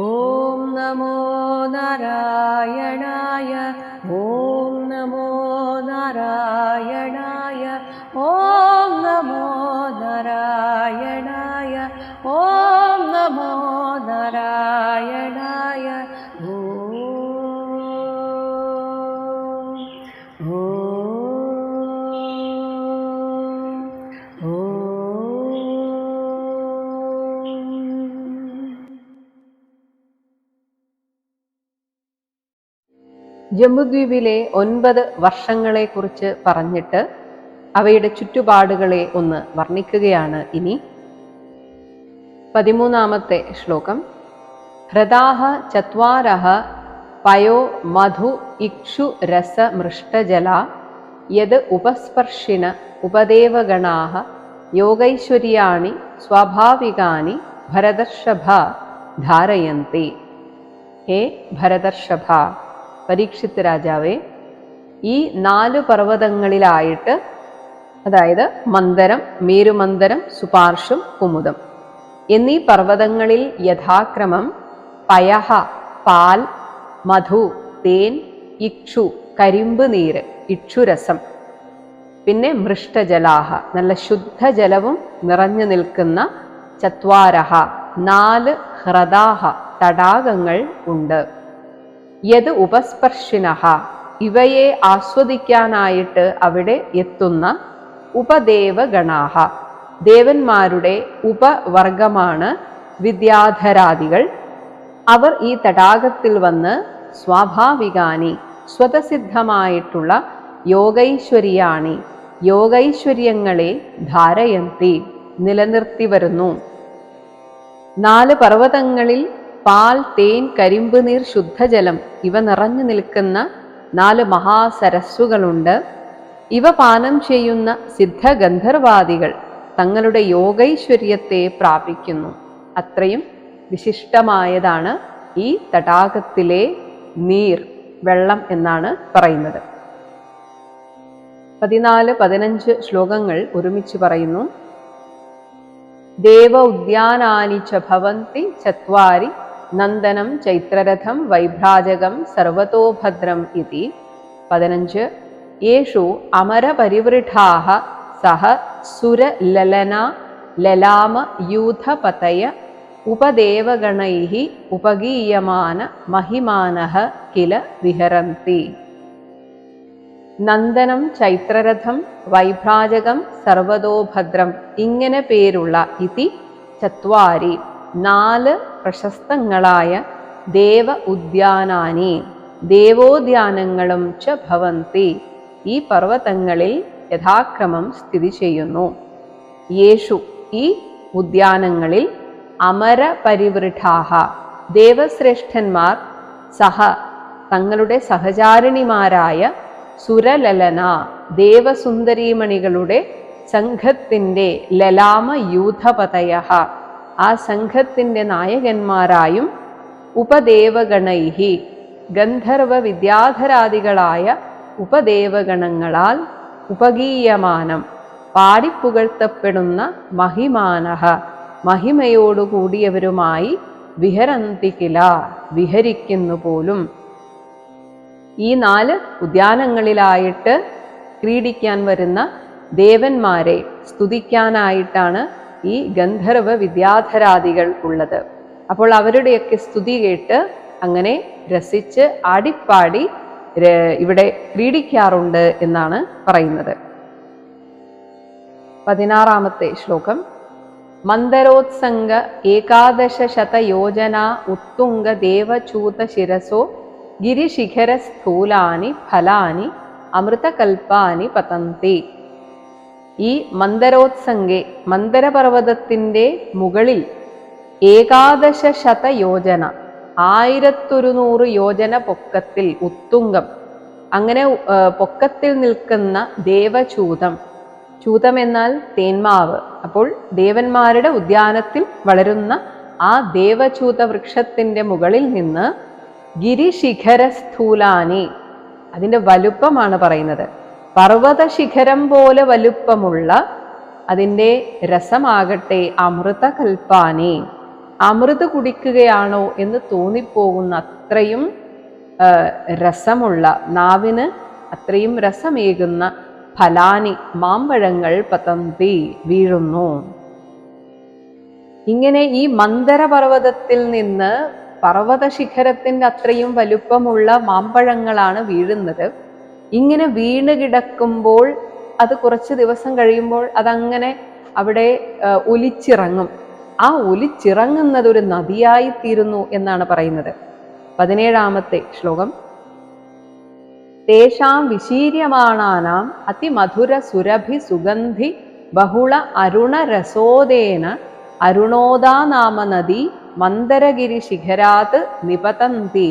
ॐ नमो नारायणाय ജമ്മുദ്വീപിലെ ഒൻപത് വർഷങ്ങളെക്കുറിച്ച് പറഞ്ഞിട്ട് അവയുടെ ചുറ്റുപാടുകളെ ഒന്ന് വർണിക്കുകയാണ് ഇനി. പതിമൂന്നാമത്തെ ശ്ലോകം. ഹൃദാഹ ചത്വാരഹ പയോ മധു ഇക്ഷു രസ മൃഷ്ടജല യത് ഉപസ്പർശിന ഉപദേവഗണാഹ യോഗൈശ്വര്യാണി സ്വാഭാവികാനി ഭരതർഷഭ ധാരയന്തി. ഹേ ഭരതർഷഭ! പരീക്ഷിത് രാജാവേ ഈ നാല് പർവതങ്ങളിലായിട്ട് അതായത് മന്ദരം മേരുമന്ദരം സുപാർശും കുമുദം എന്നീ പർവതങ്ങളിൽ യഥാക്രമം പയഹ പാൽ മധു തേൻ ഇക്ഷു കരിമ്പ് നീര് ഇക്ഷുരസം പിന്നെ മൃഷ്ടജലാഹ നല്ല ശുദ്ധജലവും നിറഞ്ഞു നിൽക്കുന്ന ചത്വാരഹ നാല് ഹ്രദാഹ തടാകങ്ങൾ ഉണ്ട്. യത് ഉപസ്പർശിനഹ. ഇവയെ ആസ്വദിക്കാനായിട്ട് അവിടെ എത്തുന്ന ഉപദേവഗണാഹ. ദേവന്മാരുടെ ഉപവർഗമാണ് വിദ്യാധരാദികൾ. അവർ ഈ തടാകത്തിൽ വന്ന് സ്വാഭാവികാനി സ്വതസിദ്ധമായിട്ടുള്ള യോഗൈശ്വര്യാണി. യോഗൈശ്വര്യങ്ങളെ ധാരയന്തി നിലനിർത്തി വരുന്നു. നാല് പർവതങ്ങളിൽ പാൽ തേൻ കരിമ്പ് നീർ ശുദ്ധജലം ഇവ നിറഞ്ഞു നിൽക്കുന്ന നാല് മഹാസരസ്സുകളുണ്ട്. ഇവ പാനം ചെയ്യുന്ന സിദ്ധഗന്ധർവാദികൾ തങ്ങളുടെ യോഗൈശ്വര്യത്തെ പ്രാപിക്കുന്നു. അത്രയും വിശിഷ്ടമായതാണ് ഈ തടാകത്തിലെ നീർ വെള്ളം എന്നാണ് പറയുന്നത്. പതിനാല് പതിനഞ്ച് ശ്ലോകങ്ങൾ ഒരുമിച്ച് പറയുന്നു. ദേവ ഉദ്യാനാനി ച ഭവന്തി ചത്വാരി നന്ദനം ചൈത്രരഥം വൈഭ്രാജകം സർവതോ ഭദ്രം ഇതി. പതിനഞ്ച് യേഷു അമരപരിവൃഢാഹ സഹ സുരലലന ലലാമ യൂഥപതയ ഉപദേവഗണൈ ഉപഗീയമാന മഹിമാനഃ കില വിഹരന്തി. നന്ദനം ചൈത്രരഥം വൈഭ്രാജകം സർവതോ ഭദ്രം ഇങ്ങനെ പേരുള്ള ഇതി ചത്വാരി. നാല് പ്രശസ്തങ്ങളായ ദേവ ഉദ്യാനാനി ദേവോദ്യാനങ്ങളും ച ഭവന്തി. ഈ പർവതങ്ങളിൽ യഥാക്രമം സ്ഥിതി ചെയ്യുന്നു. യേശു ഈ ഉദ്യാനങ്ങളിൽ അമരപരിവൃഢാഹ ദേവശ്രേഷ്ഠന്മാർ സഹ തങ്ങളുടെ സഹചാരിണിമാരായ സുരലലന ദേവസുന്ദരീമണികളുടെ സംഘത്തിന്റെ ലലാമ യൂഥപതയ ആ സംഘത്തിന്റെ നായകന്മാരായും ഉപദേവഗണൈഹി ഗന്ധർവ വിദ്യാധരാദികളായ ഉപദേവഗണങ്ങളാൽ ഉപഗീയമാനം പാടിപ്പുകഴ്ത്തപ്പെടുന്ന മഹിമാനഹ മഹിമയോടുകൂടിയവരുമായി വിഹരന്തിക്കില വിഹരിക്കുന്നു പോലും. ഈ നാല് ഉദ്യാനങ്ങളിലായിട്ട് ക്രീഡിക്കാൻ വരുന്ന ദേവന്മാരെ സ്തുതിക്കാനായിട്ടാണ് ഈ ഗന്ധർവ വിദ്യാധരാദികൾ ഉള്ളത്. അപ്പോൾ അവരുടെയൊക്കെ സ്തുതി കേട്ട് അങ്ങനെ രസിച്ച് ആടിപ്പാടി ഇവിടെ ക്രീഡിക്കാറുണ്ട് എന്നാണ് പറയുന്നത്. പതിനാറാമത്തെ ശ്ലോകം. മന്ദരോത്സംഗ ഏകാദശ ശതയോജന ഉത്തുംഗ ദേവചൂത ശിരസോ ഗിരിശിഖര സ്ഥൂലാനി ഫലാനി അമൃതകൽപ്പാനി പതന്തി. ഈ മന്ദരോത്സംഗെ മന്ദരപർവതത്തിന്റെ മുകളിൽ ഏകാദശ ശതയോജന ആയിരത്തൊരുന്നൂറ് യോജന പൊക്കത്തിൽ ഉത്തുംഗം. അങ്ങനെ പൊക്കത്തിൽ നിൽക്കുന്ന ദേവചൂതം. ചൂതം എന്നാൽ തേന്മാവ്. അപ്പോൾ ദേവന്മാരുടെ ഉദ്യാനത്തിൽ വളരുന്ന ആ ദേവചൂത വൃക്ഷത്തിന്റെ മുകളിൽ നിന്ന് ഗിരിശിഖരസ്ഥൂലാനി. അതിന്റെ വലുപ്പമാണ് പറയുന്നത്. പർവത ശിഖരം പോലെ വലുപ്പമുള്ള അതിന്റെ രസമാകട്ടെ അമൃത കൽപ്പാനെ അമൃത് കുടിക്കുകയാണോ എന്ന് തോന്നിപ്പോകുന്ന അത്രയും രസമുള്ള നാവിന് അത്രയും രസമേകുന്ന ഫലാനി മാമ്പഴങ്ങൾ പതന്തി വീഴുന്നു. ഇങ്ങനെ ഈ മന്ദരപർവതത്തിൽ നിന്ന് പർവത ശിഖരത്തിന്റെ അത്രയും വലുപ്പമുള്ള മാമ്പഴങ്ങളാണ് വീഴുന്നത്. ഇങ്ങനെ വീണ് കിടക്കുമ്പോൾ അത് കുറച്ച് ദിവസം കഴിയുമ്പോൾ അതങ്ങനെ അവിടെ ഒലിച്ചിറങ്ങും. ആ ഒലിച്ചിറങ്ങുന്നത് ഒരു നദിയായി തീരുന്നു എന്നാണ് പറയുന്നത്. പതിനേഴാമത്തെ ശ്ലോകം. തേഷാം വിശീര്യമാണാനാം അതിമധുര സുരഭി സുഗന്ധി ബഹുള അരുണരസോദേന അരുണോദാ നാമ നദി മന്ദരഗിരി ശിഖരാത് നിപതന്തി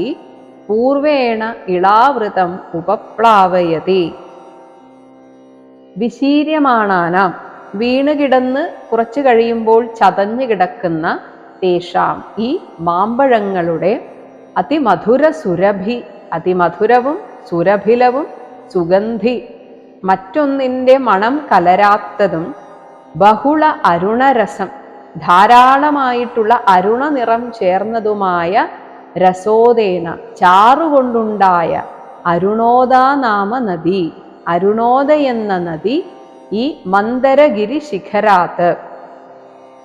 പൂർവേണ ഇളാവൃതം ഉപപ്ലാവയതി. വിശീര്യമാണാനാം വീണ് കിടന്ന് കുറച്ചു കഴിയുമ്പോൾ ചതഞ്ഞു കിടക്കുന്ന തേഷാം. ഈ മാമ്പഴങ്ങളുടെ അതിമധുര സുരഭി അതിമധുരവും സുരഭിലവും സുഗന്ധി മറ്റൊന്നിന്റെ മണം കലരാത്തതും ബഹുള അരുണരസം ധാരാളമായിട്ടുള്ള അരുണനിറം ചേർന്നതുമായ രസോദേന ചാറുകൊണ്ടുണ്ടായ അരുണോദാനാമ നദി അരുണോദ എന്ന നദി ഈ മന്ദരഗിരി ശിഖരാത്ത്.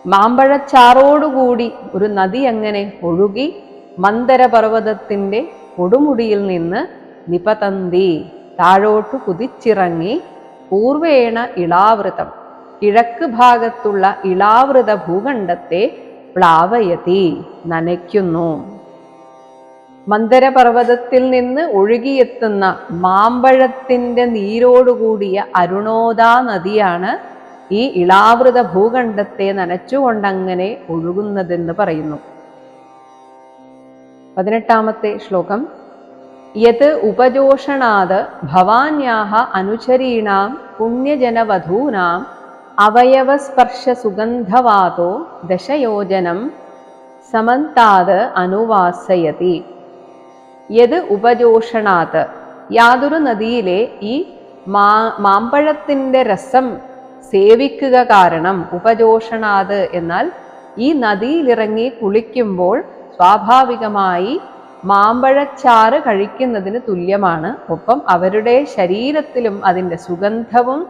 മാമ്പഴച്ചാറോടുകൂടി ഒരു നദി അങ്ങനെ ഒഴുകി മന്ദരപർവതത്തിന്റെ കൊടുമുടിയിൽ നിന്ന് നിപതന്തി താഴോട്ട് കുതിച്ചിറങ്ങി പൂർവേണ ഇളാവൃതം. കിഴക്ക് ഭാഗത്തുള്ള ഇളാവൃത ഭൂഖണ്ഡത്തെ പ്ലാവയതി നനയ്ക്കുന്നു. മന്ദരപർവതത്തിൽ നിന്ന് ഒഴുകിയെത്തുന്ന മാമ്പഴത്തിന്റെ നീരോടുകൂടിയ അരുണോദാ നദിയാണ് ഈ ഇളാവൃത ഭൂഖണ്ഡത്തെ നനച്ചുകൊണ്ടങ്ങനെ ഒഴുകുന്നതെന്ന് പറയുന്നു. പതിനെട്ടാമത്തെ ശ്ലോകം. യത് ഉപജോഷണാത് ഭവാന്യാഹ അനുചരീണാം പുണ്യജനവധൂനാം അവയവസ്പർശ സുഗന്ധവാതോ ദശയോജനം സമന്താത് അനുവാസയതി. യത് ഉപജോഷണാത്. യാതൊരു നദിയിലെ ഈ മാ മാമ്പഴത്തിന്റെ രസം സേവിക്കുക കാരണം ഉപജോഷണാത് എന്നാൽ ഈ നദിയിലിറങ്ങി കുളിക്കുമ്പോൾ സ്വാഭാവികമായി മാമ്പഴച്ചാറ് കഴിക്കുന്നതിന് തുല്യമാണ്. ഒപ്പം അവരുടെ ശരീരത്തിലും അതിന്റെ സുഗന്ധവും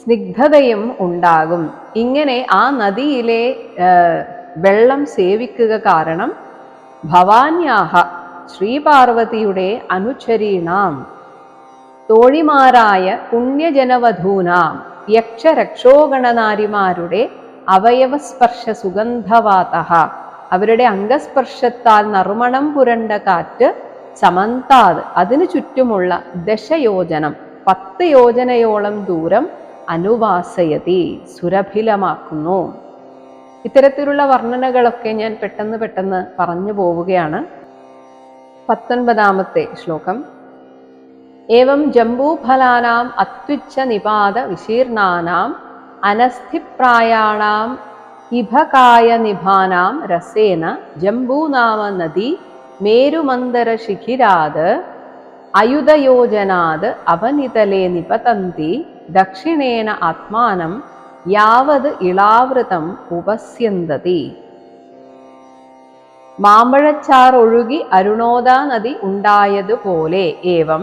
സ്നിഗ്ധതയും ഉണ്ടാകും. ഇങ്ങനെ ആ നദിയിലെ വെള്ളം സേവിക്കുക കാരണം ഭവാന്യാഹ ശ്രീപാർവതിയുടെ അനുചരീണാം. തോഴിമാരായ പുണ്യജനവധൂനാം. യക്ഷരക്ഷോഗണനാരിമാരുടെ അവയവസ്പർശ സുഗന്ധവാത അവരുടെ അംഗസ്പർശത്താൽ നറുമണം പുരണ്ട കാറ്റ് സമന്താത് അതിനു ചുറ്റുമുള്ള ദശയോജനം. പത്ത് യോജനയോളം ദൂരം അനുവാസയതി. സുരഭിലമാക്കുന്നു. ഇത്തരത്തിലുള്ള വർണനകളൊക്കെ ഞാൻ പെട്ടെന്ന് പെട്ടെന്ന് പറഞ്ഞു പോവുകയാണ്. പത്തൊൻപതാമത്തെ ശ്ലോകം. ഏവം ജംബൂഫലാനാം അത്യുച്ഛ നിപാത വിശീർണാനാം അനസ്ഥിപ്രായാണാം ഇഭകായ നിഭാനാം രസേന ജംബൂനാമ നദി മേരുമന്ദര ശിഖിരാത് അയുധയോജനാത് അവനിതലേ നിപതന്തി ദക്ഷിണേന ആത്മാനം യാവത് ഇളാവൃതം ഉപസ്യന്തതി. മാമ്പഴച്ചാറൊഴുകി അരുണോദാ നദി ഉണ്ടായതുപോലെ ഏവം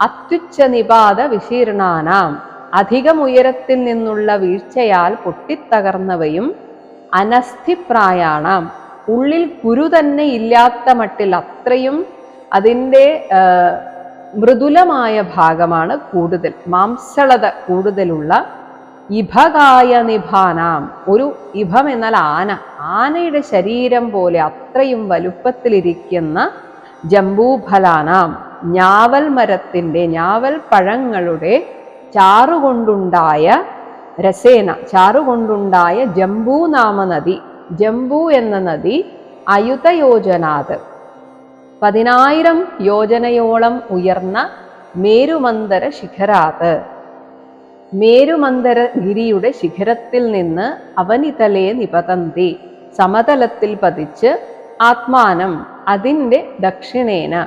അത്യുച്ച നിപാത വിശീർണാനാം അധികം ഉയരത്തിൽ നിന്നുള്ള വീഴ്ചയാൽ പൊട്ടിത്തകർന്നവയും അനസ്ഥിപ്രായാണാം. ഉള്ളിൽ കുരു തന്നെ ഇല്ലാത്ത മട്ടിൽ അത്രയും അതിന്റെ മൃദുലമായ ഭാഗമാണ് കൂടുതൽ മാംസളത കൂടുതലുള്ള ഇഭകായ നിഭാനാം. ഒരു ഇഭം എന്നാൽ ആന. ആനയുടെ ശരീരം പോലെ അത്രയും വലുപ്പത്തിലിരിക്കുന്ന ജംബൂഫലാനാം. ഞാവൽ മരത്തിന്റെ ഞാവൽ പഴങ്ങളുടെ ചാറുകൊണ്ടുണ്ടായ രസേന ചാറുകൊണ്ടുണ്ടായ ജംബൂ നാമ നദി. ജംബൂ എന്ന നദി അയുതയോജനാത്. പതിനായിരം യോജനയോളം ഉയർന്ന മേരുമന്ദര ശിഖരാത്. മേരുമന്ദര ഗിരിയുടെ ശിഖരത്തിൽ നിന്ന് അവനിതലേ നിപതന്തി. സമതലത്തിൽ പതിച്ച് ആത്മാനം അതിന്റെ ദക്ഷിണേന.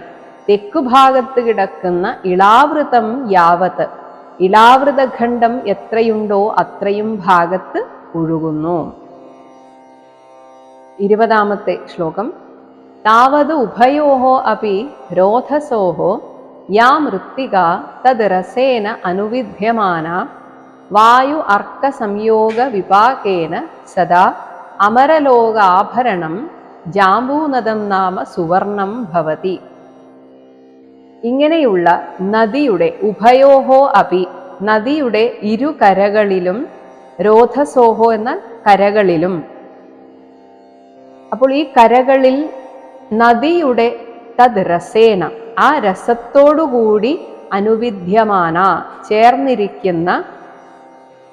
തെക്കുഭാഗത്ത് കിടക്കുന്ന ഇളാവൃതം യാവത്. ഇളാവൃതഖണ്ഡം എത്രയുണ്ടോ അത്രയും ഭാഗത്ത് ഒഴുകുന്നു. ഇരുപതാമത്തെ ശ്ലോകം. താവത് ഉഭയോः യാ മൃത്തിക തദ് രസേന അനുവിധ്യമാന. വായു അർക്ക സംയോഗ വിപാകേന സദാ അമരലോകാഭരണം ജാമ്പൂനദം നാമ സുവർണം ഭവതി. ഇങ്ങനെയുള്ള നദിയുടെ ഉഭയോഹോ അപി നദിയുടെ ഇരു കരകളിലും രോധസോഹോ എന്ന കരകളിലും. അപ്പോൾ ഈ കരകളിൽ നദിയുടെ തദ് രസേന ആ രസത്തോടുകൂടി അനുവിദ്യമാന ചേർന്നിരിക്കുന്ന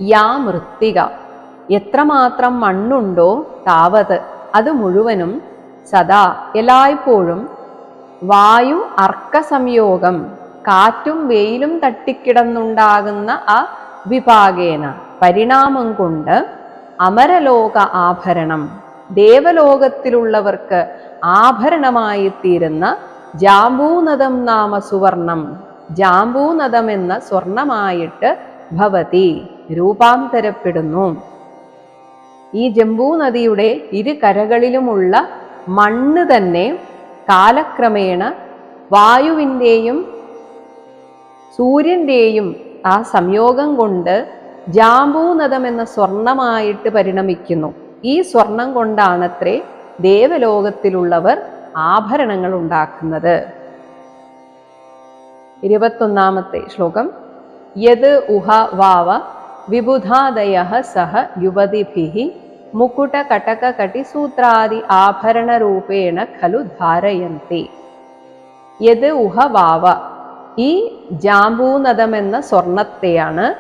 യാ മൃത്തിക. എത്രമാത്രം മണ്ണുണ്ടോ താവത് അത് മുഴുവനും സദാ എല്ലായ്പ്പോഴും വായു അർക്ക സംയോഗം കാറ്റും വെയിലും തട്ടിക്കിടന്നുണ്ടാകുന്ന ആ വിഭാഗേന. പരിണാമം കൊണ്ട് അമരലോക ആഭരണം. ദേവലോകത്തിലുള്ളവർക്ക് ആഭരണമായി തീരുന്ന ജാമ്പൂനദം നാമ സുവർണം. ജാമ്പൂനദം എന്ന സ്വർണമായിട്ട് ഭവതി രൂപാന്തരപ്പെടുന്നു. ഈ ജംബൂ നദിയുടെ ഇരു കരകളിലുമുള്ള മണ്ണ് തന്നെ കാലക്രമേണ വായുവിന്റെയും സൂര്യന്റെയും ആ സംയോഗം കൊണ്ട് ജാമ്പൂനദം എന്ന സ്വർണമായിട്ട് പരിണമിക്കുന്നു. ഈ സ്വർണം കൊണ്ടാണത്രേ ദേവലോകത്തിലുള്ളവർ ആഭരണങ്ങൾ ഉണ്ടാക്കുന്നത്. ഇരുപത്തൊന്നാമത്തെ ശ്ലോകം. യത് ഉഹ വാവ വിബുധാദയ സഹ യുവതിഭിः മുകുടകടകകടിസൂത്രാദി ആഭരണരൂപേണ ഖലു ധാരയന്തി. യത് ഉഹ വാവ ഈ ജാമ്പൂനദമെന്ന സ്വർണത്തെയാണ്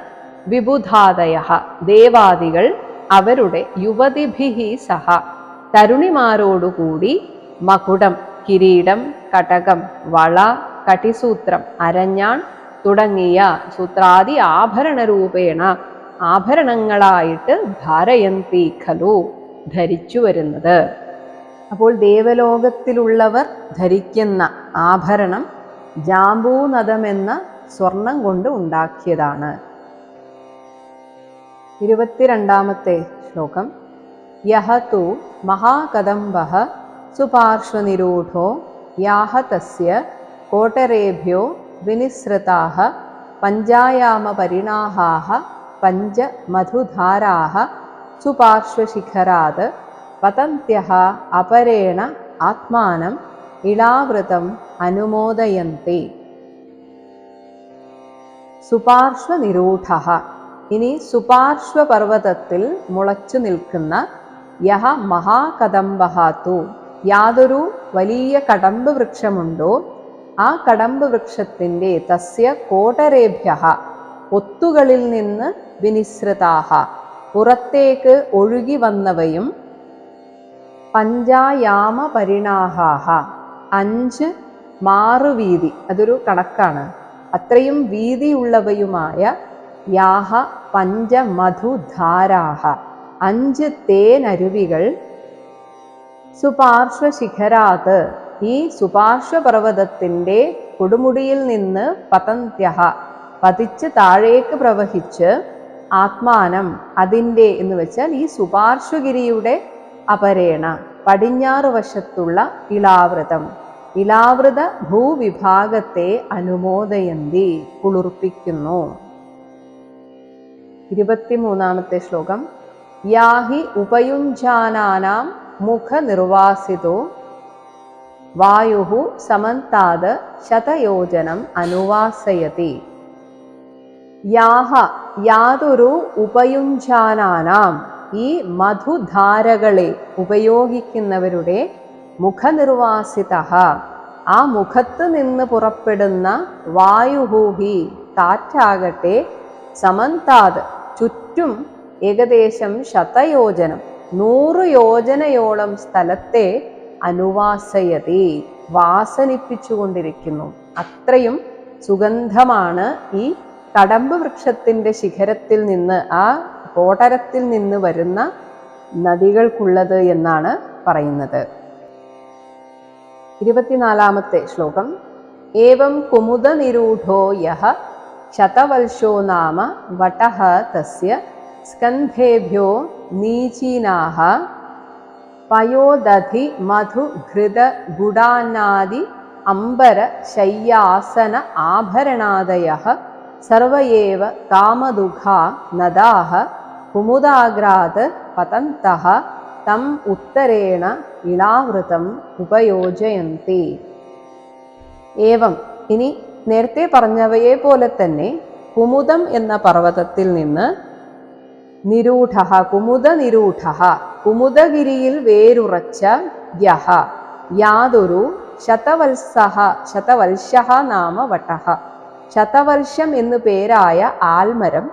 വിബുധാദയ ദേവാദികൾ അവരുടെ യുവതിഭിഹി സഹ തരുണിമാരോടുകൂടി മകുടം കിരീടം കടകം വള കട്ടിസൂത്രം അരഞ്ഞാൺ തുടങ്ങിയ സൂത്രാദി ആഭരണ രൂപേണ ആഭരണങ്ങളായിട്ട് ധാരയന്തി ഖലു ധരിച്ചു വരുന്നത്. അപ്പോൾ ദേവലോകത്തിലുള്ളവർ ധരിക്കുന്ന ആഭരണം ജാമ്പൂനദം എന്ന സ്വർണം കൊണ്ട് ഉണ്ടാക്കിയതാണ്. ഇരുപത്തിരണ്ടാമത്തെ ശ്ലോകം. യഹ തു മഹാകദംബ സുപാർശ്വനിരൂഢോ യാഹ തസ്യ കോട്ടരേഭ്യോ വിനിസൃതാः പഞ്ചായാമപരിണാഹാः പഞ്ചമധുധാരാः സുപാർശ്വശിഖരാത് പതന്ത്യः അപരേണ ആത്മാനം ഇളാവൃതം അനുമോദയന്തി. സുപാർശ്വനിരൂഢ ഇനി സുപാർശ്വപർവതത്തിൽ മുളച്ചു നിൽക്കുന്ന യഹ മഹാകദംബഹാത്തു യാതൊരു വലിയ കടമ്പ് വൃക്ഷമുണ്ടോ? ആ കടമ്പ് വൃക്ഷത്തിന്റെ തസ്യ കോട്ടരേഭ്യ ഒത്തുകളിൽ നിന്ന് വിനിശ്രിതാഹ. പുറത്തേക്ക് ഒഴുകി വന്നവയും പഞ്ചായാമ പരിണാഹാഹ. അഞ്ച് മാറുവീതി അതൊരു കണക്കാണ്. അത്രയും വീതിയുള്ളവയുമായ യാഹ പഞ്ചമധുധാരാഹ. അഞ്ച് തേനരുവികൾ സുപാർശ്വശിഖരാത്. ഈ സുപാർശ്വപർവതത്തിന്റെ കൊടുമുടിയിൽ നിന്ന് പതന്ത്യഹ. പതിച്ച് താഴേക്ക് പ്രവഹിച്ച് ആത്മാനം അതിന്റെ എന്ന് വെച്ചാൽ ഈ സുപാർശ്വഗിരിയുടെ അപരേണ പടിഞ്ഞാറ് വശത്തുള്ള ഇളാവൃതം. ഇളാവൃത ഭൂവിഭാഗത്തെ അനുമോദയന്തി കുളിർപ്പിക്കുന്നു. ഇരുപത്തിമൂന്നാമത്തെ ശ്ലോകം. യാഹി ഉപയുഞ്ജാനാനാം മുഖനിർവാസിതോ വായു സമന്താത് ശതയോജനം അനുവാസയതി. യാഹ യാതൊരു ഉപയുഞ്ജാനാനാം ഈ മധുധാരകളെ ഉപയോഗിക്കുന്നവരുടെ മുഖനിർവാസിത ആ മുഖത്ത് നിന്ന് പുറപ്പെടുന്ന വായുഹൂഹി കാറ്റാകട്ടെ സമന്താത് ചുറ്റും ഏകദേശം ശതയോജനം. നൂറ് യോജനയോളം സ്ഥലത്തെ അനുവാസയതി വാസനിപ്പിച്ചുകൊണ്ടിരിക്കുന്നു. അത്രയും സുഗന്ധമാണ് ഈ കടമ്പ് വൃക്ഷത്തിന്റെ ശിഖരത്തിൽ നിന്ന് ആ കോട്ടരത്തിൽ നിന്ന് വരുന്ന നദികൾക്കുള്ളത് എന്നാണ് പറയുന്നത്. ഇരുപത്തിനാലാമത്തെ ശ്ലോകം. ഏവം കുമുദനിരൂഢോ യഹ ശതവൽശോ നാമ വടഃ തസ്യ പയോദധി മധു ഘൃത ഗുഡാനാദി അംബര ശയ്യാസന ആഭരണാദയ സർവയേവ കാമദുഖാ നദാഹ കുമുദാഗ്രാത് പതന്ത തം ഉത്തരേണ ഇളാവൃതം ഉപയോജയന്തി ഏവം ഇനി നേരത്തെ പറഞ്ഞവയെ പോലെ തന്നെ കുമുദം എന്ന പർവതത്തിൽ നിന്ന് നിരൂഢ കുമുദ നിരൂഢ കുമുദഗിരിയിൽ വേരുറച്ച യഹ യാതൊരു ശതവത്സഹ ശതവത്സഹ നാമ വട്ടഹ ശതവർഷം എന്നു പേരായ ആൽമരം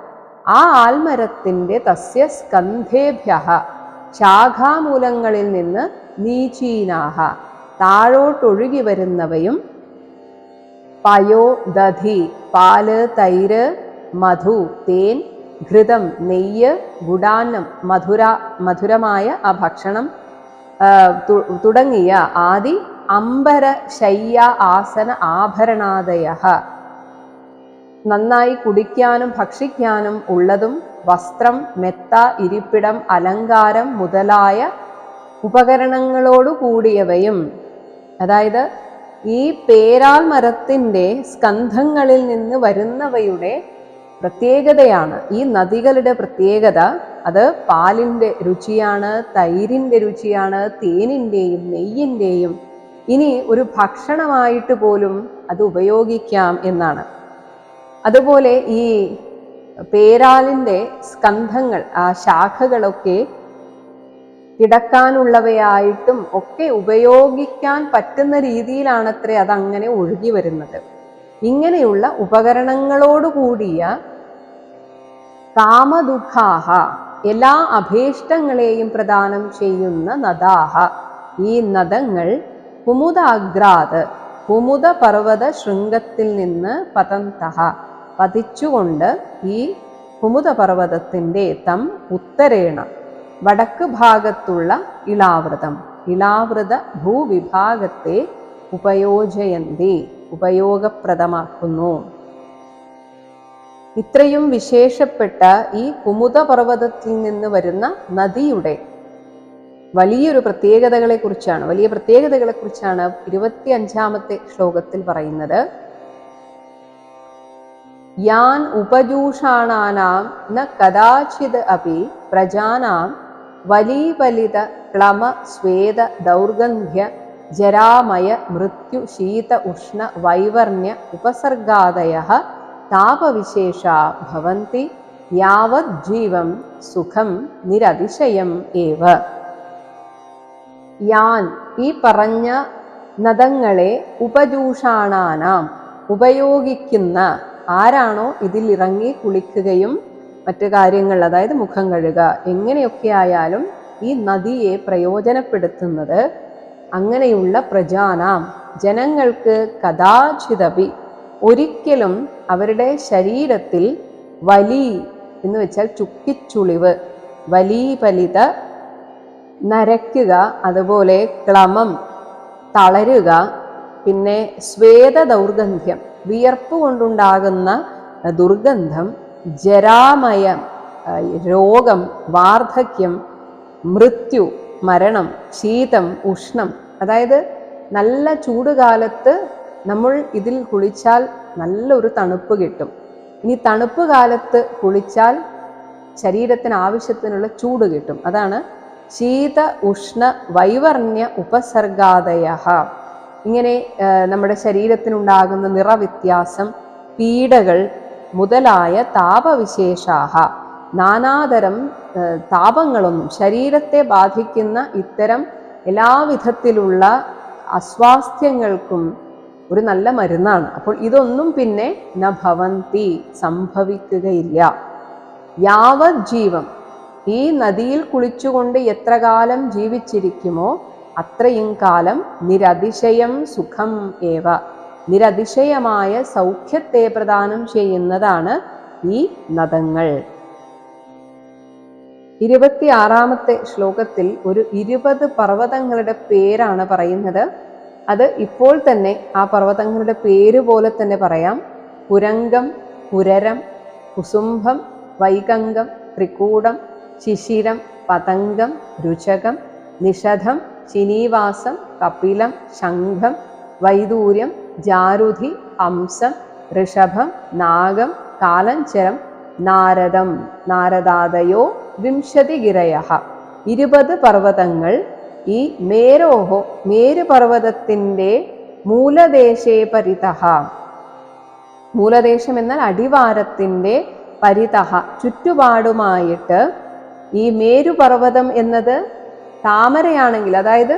ആ ആൽമരത്തിന്റെ തസ്യ സ്കന്ധേഭ്യ ശാഖാമൂലങ്ങളിൽ നിന്ന് നീചീനാഹ. താഴോട്ടൊഴുകി വരുന്നവയും പയോ ദധി പാൽ തൈര് മധു തേൻ ഘൃതം നെയ്യ് ഗുഡാന്നം മധുര മധുരമായ ആ ഭക്ഷണം തുടങ്ങിയ ആദി അംബര ശയ്യ ആസന ആഭരണാദയ. നന്നായി കുടിക്കാനും ഭക്ഷിക്കാനും ഉള്ളതും വസ്ത്രം മെത്ത ഇരിപ്പിടം അലങ്കാരം മുതലായ ഉപകരണങ്ങളോടു കൂടിയവയും അതായത് ഈ പേരാൽ മരത്തിന്റെ സ്കന്ധങ്ങളിൽ നിന്ന് വരുന്നവയുടെ പ്രത്യേകതയാണ്. ഈ നദികളുടെ പ്രത്യേകത അത് പാലിന്റെ രുചിയാണ് തൈരിന്റെ രുചിയാണ് തേനിന്റെയും നെയ്യിന്റെയും. ഇനി ഒരു ഭക്ഷണമായിട്ട് പോലും അത് ഉപയോഗിക്കാം എന്നാണ്. അതുപോലെ ഈ പേരാലിന്റെ സ്കന്ധങ്ങൾ ആ ശാഖകളൊക്കെ കിടക്കാനുള്ളവയായിട്ടും ഒക്കെ ഉപയോഗിക്കാൻ പറ്റുന്ന രീതിയിലാണത്രേ അതങ്ങനെ ഒഴുകി വരുന്നത്. ഇങ്ങനെയുള്ള ഉപകരണങ്ങളോടുകൂടിയ കാമദുഃഖാഹ എല്ലാ അഭീഷ്ടങ്ങളെയും പ്രദാനം ചെയ്യുന്ന നദാഹ. ഈ നദങ്ങൾ കുമുദാഗ്രാത് കുമുദ പർവത ശൃംഗത്തിൽ നിന്ന് പതന്തഹ. പതിച്ചുകൊണ്ട് ഈ കുമുദ പർവതത്തിന്റെ തം ഉത്തരേണ വടക്ക് ഭാഗത്തുള്ള ഇളാവൃതം. ഇളാവൃത ഭൂവിഭാഗത്തെ ഉപയോജയന്തി. ഉപയോഗപ്രദമാക്കുന്നു. ഇത്രയും വിശേഷപ്പെട്ട ഈ കുമുദപർവതത്തിൽ നിന്ന് വരുന്ന നദിയുടെ വലിയൊരു പ്രത്യേകതകളെക്കുറിച്ചാണ് വലിയ പ്രത്യേകതകളെക്കുറിച്ചാണ് ഇരുപത്തി അഞ്ചാമത്തെ ശ്ലോകത്തിൽ പറയുന്നത്. യാൻ ഉപജൂഷാണാനാം ന കഥാചിത് അപി പ്രജാനാം വലീവലിത ക്ലമ സ്വേദ ദൗർഗന്ധ്യ ജരാമയ മൃത്യു ശീത ഉഷ്ണ വൈവർണ്യ ഉപസർഗാദയ താപവിശേഷാ ഭവന്തി യാവത് ജീവം സുഖം നിരതിശയം ഏവ. യാൻ ഈ പറഞ്ഞ നദങ്ങളെ ഉപജൂഷാണാനാം ഉപയോഗിക്കുന്ന ആരാണോ ഇതിൽ ഇറങ്ങി കുളിക്കുകയും മറ്റു കാര്യങ്ങൾ അതായത് മുഖം കഴുകുക എങ്ങനെയൊക്കെ ആയാലും ഈ നദിയെ പ്രയോജനപ്പെടുത്തുന്നത് അങ്ങനെയുള്ള പ്രജാനാം. ജനങ്ങൾക്ക് കഥാചിതപി ഒരിക്കലും അവരുടെ ശരീരത്തിൽ വലി എന്ന് വെച്ചാൽ ചുക്കിച്ചുളിവ്. വലിപലിത നരയ്ക്കുക അതുപോലെ ക്ലമം തളരുക പിന്നെ സ്വേദ ദൗർഗന്ധ്യം വിയർപ്പ് കൊണ്ടുണ്ടാകുന്ന ദുർഗന്ധം ജരാമയം രോഗം വാർദ്ധക്യം മൃത്യു മരണം ശീതം ഉഷ്ണം. അതായത് നല്ല ചൂടുകാലത്ത് നമ്മൾ ഇതിൽ കുളിച്ചാൽ നല്ലൊരു തണുപ്പ് കിട്ടും. ഇനി തണുപ്പ് കാലത്ത് കുളിച്ചാൽ ശരീരത്തിന് ആവശ്യത്തിനുള്ള ചൂട് കിട്ടും. അതാണ് ശീത ഉഷ്ണ വൈവർണ്യ ഉപസർഗാദയ ഇങ്ങനെ നമ്മുടെ ശരീരത്തിനുണ്ടാകുന്ന നിറവ്യത്യാസം പീഡകൾ മുതലായ താപവിശേഷാഹ. നാനാതരം താപങ്ങളൊന്നും ശരീരത്തെ ബാധിക്കുന്ന ഇത്തരം എല്ലാവിധത്തിലുള്ള അസ്വാസ്ഥ്യങ്ങൾക്കും ഒരു നല്ല മരുന്നാണ്. അപ്പോൾ ഇതൊന്നും പിന്നെ ന ഭവന്തി സംഭവിക്കുകയില്ല. യാവത് ജീവം. ഈ നദിയിൽ കുളിച്ചുകൊണ്ട് എത്ര കാലം ജീവിച്ചിരിക്കുമോ അത്രയും കാലം നിരതിശയം സുഖം ഏവ. നിരതിശയമായ സൗഖ്യത്തെ പ്രദാനം ചെയ്യുന്നതാണ് ഈ നദങ്ങൾ. ഇരുപത്തിയാറാമത്തെ ശ്ലോകത്തിൽ ഒരു ഇരുപത് പർവതങ്ങളുടെ പേരാണ് പറയുന്നത്. അത് ഇപ്പോൾ തന്നെ ആ പർവതങ്ങളുടെ പേര് പോലെ തന്നെ പറയാം. പുരംഗം പുരരം കുസുംഭം വൈകംഗം ത്രികൂടം ശിശിരം പതംഗം രുചകം നിഷധം ശിനീവാസം കപിലം ശംഖം വൈദൂര്യം ജാരുധി ഹംസം ഋഷഭം നാഗം കാലഞ്ചരം നാരദം നാരദാദയോ വിംശതിഗിരയ ഇരുപത് പർവതങ്ങൾ ഈ മേരോഹോ മേരുപർവതത്തിന്റെ മൂലദേശേ പരിതഹ. മൂലദേശം എന്നാൽ അടിവാരത്തിന്റെ പരിതഹ. ചുറ്റുപാടുമായിട്ട് ഈ മേരുപർവതം എന്നത് താമരയാണെങ്കിൽ അതായത്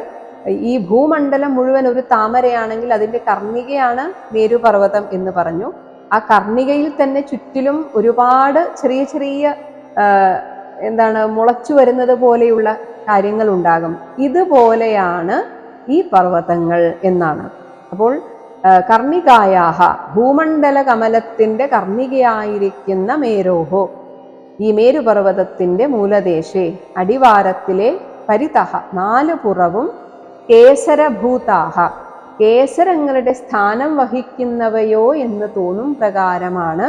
ഈ ഭൂമണ്ഡലം മുഴുവൻ ഒരു താമരയാണെങ്കിൽ അതിന്റെ കർണികയാണ് മേരുപർവതം എന്ന് പറഞ്ഞു. ആ കർണികയിൽ തന്നെ ചുറ്റിലും ഒരുപാട് ചെറിയ ചെറിയ എന്താണ് മുളച്ചു വരുന്നത് പോലെയുള്ള കാര്യങ്ങൾ ഉണ്ടാകും ഇതുപോലെയാണ് ഈ പർവതങ്ങൾ എന്നാണ്. അപ്പോൾ കർണികായാഹ ഭൂമണ്ഡല കമലത്തിന്റെ കർണികയായിരിക്കുന്ന മേരോഹോ ഈ മേരുപർവതത്തിന്റെ മൂലദേശേ അടിവാരത്തിലെ പരിതഹ നാല് പുറവും കേസരഭൂതാഹ. കേസരങ്ങളുടെ സ്ഥാനം വഹിക്കുന്നവയോ എന്ന് തോന്നും പ്രകാരമാണ്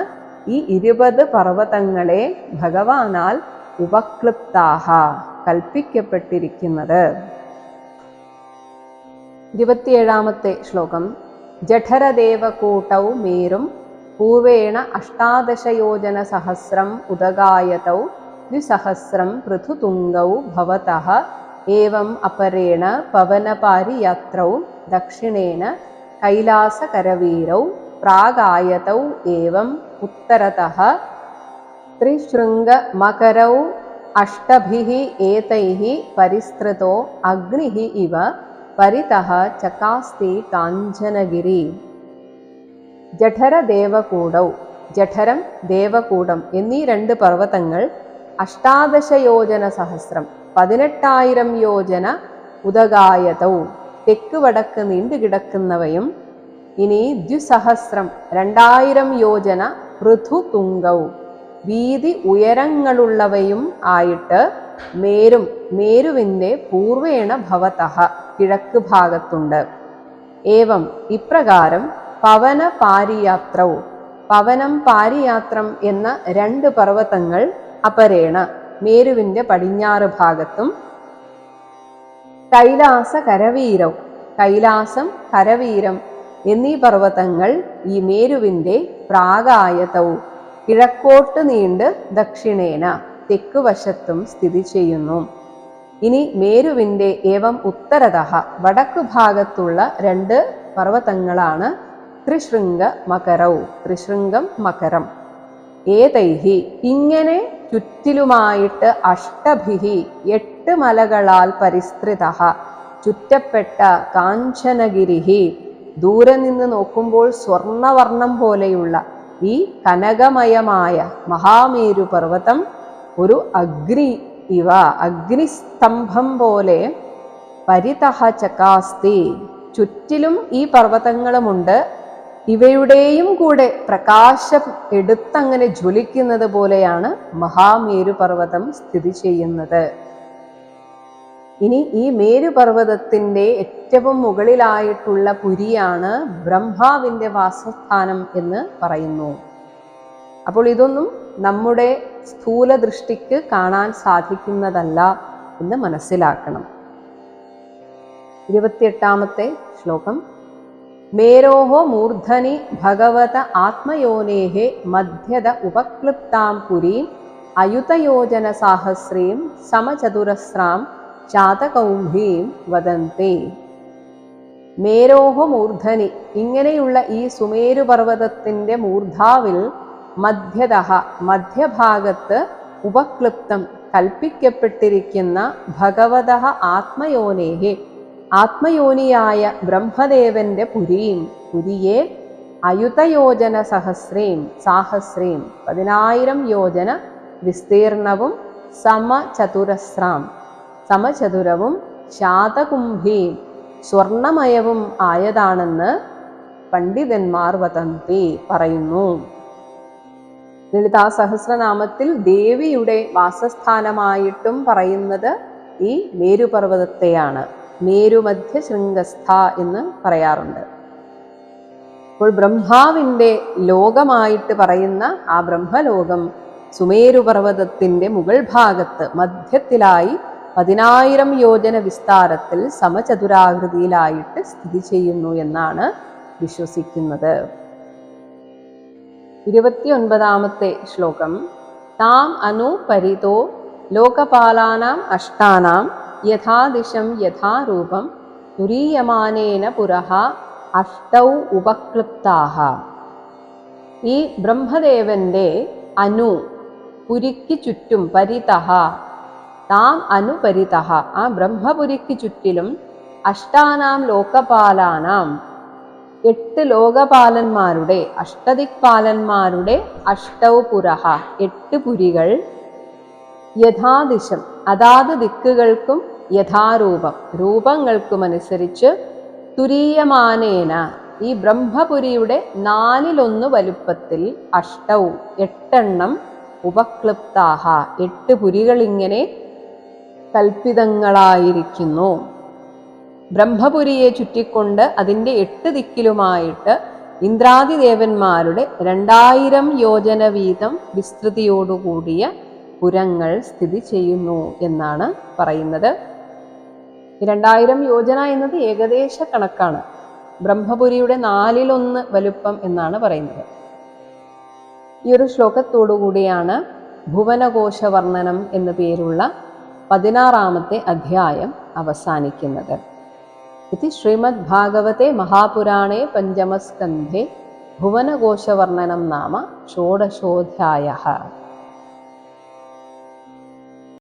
ഈ ഇരുപത് പർവതങ്ങളെ ഭഗവാനാൽ ഉപക്ലിപ്താഹ കൽപ്പിക്കപ്പെട്ടിരിക്കുന്നത് ഇരുപത്തിയേഴാമത്തെ ശ്ലോകം ജഠരദേവകൂട്ടൗ മേരും പൂർവേണ അഷ്ടാദശയോജന സഹസ്രം ഉദഗായതൗ ദ്വിസഹസ്രം പൃഥുതുംഗൗ ഭവതഃ ഏവം അപരേണ പവനപാരിയാത്രൗ ദക്ഷിണേന കൈലാസകരവീരൗ പ്രാഗായതൗ ഏവം ഉത്തരതഃ ത്രിശൃംഗമകരൗ അഷ്ടഭി ഏതൈ പരിസ്ഥൃതോ അഗ്നി ഇവ പരിത ചകാസ്തി കാഞ്ചനഗിരി. ജഠരദേവകൂടൗ ജഠരം ദേവകൂടം എന്നീ രണ്ട് പർവതങ്ങൾ അഷ്ടാദശയോജന സഹസ്രം പതിനെട്ടായിരം യോജന ഉദകായതൗ. തെക്ക് വടക്ക് നീണ്ടുകിടക്കുന്നവയും ഇനി ദ്വിസഹസ്രം രണ്ടായിരം യോജന പൃഥു തുങ്കൗ വീതി ഉയരങ്ങളുള്ളവയും ആയിട്ട് മേരും മേരുവിന്റെ പൂർവേണ ഭവതഹ കിഴക്ക് ഭാഗത്തുണ്ട്. ഏവം ഇപ്രകാരം പവന പാരിയാത്രവും പവനം പാരിയാത്രം എന്ന രണ്ട് പർവതങ്ങൾ അപരേണ മേരുവിന്റെ പടിഞ്ഞാറ് ഭാഗത്തും. കൈലാസ കരവീരം കൈലാസം കരവീരം എന്നീ പർവതങ്ങൾ ഈ മേരുവിന്റെ പ്രാകായതവും കിഴക്കോട്ട് നീണ്ട് ദക്ഷിണേന തെക്ക് വശത്തും സ്ഥിതി ചെയ്യുന്നു. ഇനി മേരുവിന്റെ ഏവം ഉത്തരതഹ വടക്ക് ഭാഗത്തുള്ള രണ്ട് പർവതങ്ങളാണ് ത്രിശൃംഗ മകരൗ ത്രിശൃംഗം മകരം. ഏതൈഹി ഇങ്ങനെ ചുറ്റിലുമായിട്ട് അഷ്ടഭിഹി എട്ട് മലകളാൽ പരിസ്ഥിത ചുറ്റപ്പെട്ട കാഞ്ചനഗിരിഹി ദൂരെ നിന്ന് നോക്കുമ്പോൾ സ്വർണവർണം പോലെയുള്ള ഈ കനകമയമായ മഹാമേരു പർവതം ഒരു അഗ്നി ഇവ അഗ്നിസ്തംഭം പോലെ പരിതഹ ചകാസ്തി. ചുറ്റിലും ഈ പർവതങ്ങളുമുണ്ട്. ഇവയുടെയും കൂടെ പ്രകാശം എടുത്തങ്ങനെ ജ്വലിക്കുന്നത് പോലെയാണ് മഹാമേരു പർവതം സ്ഥിതി ചെയ്യുന്നത്. ഇനി ഈ മേരുപർവതത്തിന്റെ ഏറ്റവും മുകളിലായിട്ടുള്ള പുരിയാണ് ബ്രഹ്മാവിന്റെ വാസസ്ഥാനം എന്ന് പറയുന്നു. അപ്പോൾ ഇതൊന്നും നമ്മുടെ സ്ഥൂല ദൃഷ്ടിക്ക് കാണാൻ സാധിക്കുന്നതല്ല എന്ന് മനസ്സിലാക്കണം. ഇരുപത്തിയെട്ടാമത്തെ ശ്ലോകം. മേരോഹോ മൂർധനി ഭഗവത ആത്മയോനേഹെ മധ്യത ഉപക്ലിപ്താം പുരീം അയുതയോജന സാഹസ്രീം സമചതുരസ്രാം ചാതകൗംഭീം വദന്തേ. മേരോഹ മൂർധനി ഇങ്ങനെയുള്ള ഈ സുമേരുപർവതത്തിന്റെ മൂർധാവിൽ മധ്യത മധ്യഭാഗത്ത് ഉപക്ലിപ്തം കൽപ്പിക്കപ്പെട്ടിരിക്കുന്ന ഭഗവത ആത്മയോനേഹെ ആത്മയോനിയായ ബ്രഹ്മദേവന്റെ പുരിയും പുരിയെ അയുതയോജന സഹസ്രീം സാഹസ്രീം പതിനായിരം യോജന വിസ്തീർണവും സമചതുരസ്രാം. സമചതുരവും ശാതകുംഭീം സ്വർണമയവും ആയതാണെന്ന് പണ്ഡിതന്മാർ വതന്തി പറയുന്നു. ലളിതാ സഹസ്രനാമത്തിൽ ദേവിയുടെ വാസസ്ഥാനമായിട്ടും പറയുന്നത് ഈ മേരുപർവതത്തെയാണ്. മേരുമധ്യ ശൃംഗസ്ഥ എന്ന് പറയാറുണ്ട്. അപ്പോൾ ബ്രഹ്മാവിന്റെ ലോകമായിട്ട് പറയുന്ന ആ ബ്രഹ്മലോകം സുമേരുപർവതത്തിന്റെ മുകൾ ഭാഗത്ത് മധ്യത്തിലായി പതിനായിരം യോജന വിസ്താരത്തിൽ സമചതുരാകൃതിയിലായിട്ട് സ്ഥിതി ചെയ്യുന്നു എന്നാണ് വിശ്വസിക്കുന്നത്. ഇരുപത്തിയൊൻപതാമത്തെ ശ്ലോകം. താം അനു പരിതോ ലോകപാലാനാം അഷ്ടാനാം യഥാദിശം യഥാരൂപം തുരീയമാനേന പുരഹ അഷ്ടൗ ഉപക്ലിപ്താഹ. ഈ ബ്രഹ്മദേവന്റെ അനു പുരിക്ക് ചുറ്റും പരിതഹ താം അനുപരിത. ആ ബ്രഹ്മപുരിക്ക് ചുറ്റിലും അഷ്ടാനാം ലോകപാലാനാം എട്ട് ലോകപാലന്മാരുടെ അഷ്ടദിക്പാലന്മാരുടെ അഷ്ടൗ പുരഹ എട്ട് പുരികൾ യഥാദിശം അതാത് ദിക്കുകൾക്കും യഥാരൂപം രൂപങ്ങൾക്കുമനുസരിച്ച് തുരീയമാനേന. ഈ ബ്രഹ്മപുരിയുടെ നാലിലൊന്ന് വലുപ്പത്തിൽ അഷ്ടൗ എട്ടെണ്ണം ഉപക്ലിപ്താഹ. എട്ട് പുരികളിങ്ങനെ കൽപ്പിതങ്ങളായിരിക്കുന്നു. ബ്രഹ്മപുരിയെ ചുറ്റിക്കൊണ്ട് അതിന്റെ എട്ട് ദിക്കിലുമായിട്ട് ഇന്ദ്രാദിദേവന്മാരുടെ രണ്ടായിരം യോജന വീതം വിസ്തൃതിയോടുകൂടിയ പുരങ്ങൾ സ്ഥിതി ചെയ്യുന്നു എന്നാണ് പറയുന്നത്. രണ്ടായിരം യോജന എന്നത് ഏകദേശ കണക്കാണ്. ബ്രഹ്മപുരിയുടെ നാലിലൊന്ന് വലുപ്പം എന്നാണ് പറയുന്നത്. ഈ ഒരു ശ്ലോകത്തോടു കൂടിയാണ് ഭുവനകോശ വർണനം എന്നു പേരുള്ള പതിനാറാമത്തെ അധ്യായം അവസാനിക്കുന്നത്. ഇത് ശ്രീമദ് ഭാഗവത്തെ മഹാപുരാണേ പഞ്ചമസ്കന്ധേ ഭുവനകോശവർണനം നാമ ഷോഡശോധ്യായ.